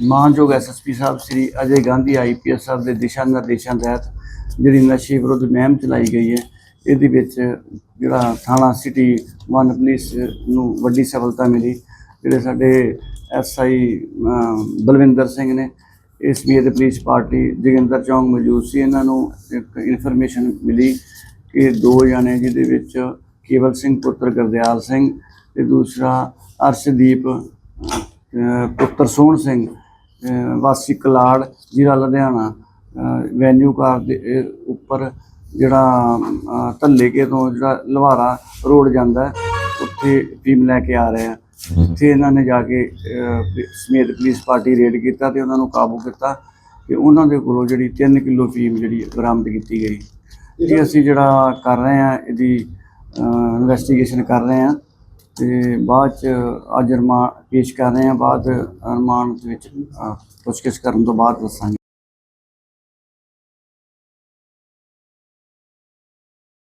ਮਾਨਯੋਗ ਐਸਐਸਪੀ ਸਾਹਿਬ, ਸ੍ਰੀ ਅਜੇ ਗਾਂਧੀ ਆਈਪੀਐਸ ਸਾਹਿਬ ਦੇ ਦਿਸ਼ਾ ਨਿਰਦੇਸ਼ਾਂ ਤਹਿਤ ਜਿਹੜੀ ਨਸ਼ੇ ਵਿਰੁੱਧ ਮੁਹਿੰਮ ਚਲਾਈ ਗਈ ਹੈ, ਇਹਦੇ ਵਿੱਚ ਜਿਹੜਾ ਥਾਣਾ ਸਿਟੀ ਵਨ ਪੁਲਿਸ ਨੂੰ ਵੱਡੀ ਸਫਲਤਾ ਮਿਲੀ। ਜਿਹੜੇ ਸਾਡੇ ਐਸਆਈ ਬਲਵਿੰਦਰ ਸਿੰਘ ਨੇ, ਇਸ ਵੀ ਦੇ ਪੁਲਿਸ ਪਾਰਟੀ ਜੋਗਿੰਦਰ ਚੌਂਗ ਮੌਜੂਦ ਸੀ, ਇਹਨਾਂ ਨੂੰ ਇੱਕ ਇਨਫੋਰਮੇਸ਼ਨ ਮਿਲੀ ਕਿ ਦੋ ਜਣੇ ਜਿਹਦੇ ਵਿੱਚ ਕੇਵਲ ਸਿੰਘ ਪੁੱਤਰ ਗੁਰਦਿਆਲ ਸਿੰਘ ਤੇ ਦੂਸਰਾ ਅਰਸ਼ਦੀਪ ਪੁੱਤਰ ਸੋਹਣ ਸਿੰਘ ਵਾਸੀ ਕਲਾੜ, ਜ਼ਿਲ੍ਹਾ ਲੁਧਿਆਣਾ ਵੈਨਿਊ ਕਾਰ ਦੇ ਉੱਪਰ ਜਿਹੜਾ, ਅਹ, ਧੱਲੇਕੇ ਤੋਂ ਜਿਹੜਾ ਲਵਾਰਾ ਰੋਡ ਜਾਂਦਾ ਉੱਥੇ ਟੀਮ ਲੈ ਕੇ ਆ ਰਹੇ ਆ। ਉੱਥੇ ਇਹਨਾਂ ਨੇ ਜਾ ਕੇ ਸਮੇਤ ਪੁਲਿਸ ਪਾਰਟੀ ਰੇਡ ਕੀਤਾ ਤੇ ਉਹਨਾਂ ਨੂੰ ਕਾਬੂ ਕੀਤਾ ਤੇ ਉਹਨਾਂ ਦੇ ਕੋਲੋਂ ਜਿਹੜੀ 3 ਕਿਲੋ ਫੀਮ ਜਿਹੜੀ ਬਰਾਮਦ ਕੀਤੀ ਗਈ। ਇਹ ਅਸੀਂ ਜਿਹੜਾ ਕਰ ਰਹੇ ਆ ਇਹਦੀ ਇਨਵੈਸਟੀਗੇਸ਼ਨ ਕਰ ਰਹੇ ਆ ਤੇ ਬਾਅਦ ਚ ਅੱਜ ਰਮਾ ਪੇਸ਼ ਕਰ ਰਹੇ ਆ ਬਾਅਦ ਰਮਾਨ ਦੇ ਵਿੱਚ ਪੁੱਛਗਿੱਛ ਕਰਨ ਤੋਂ ਬਾਅਦ ਦੱਸਾਂਗੇ।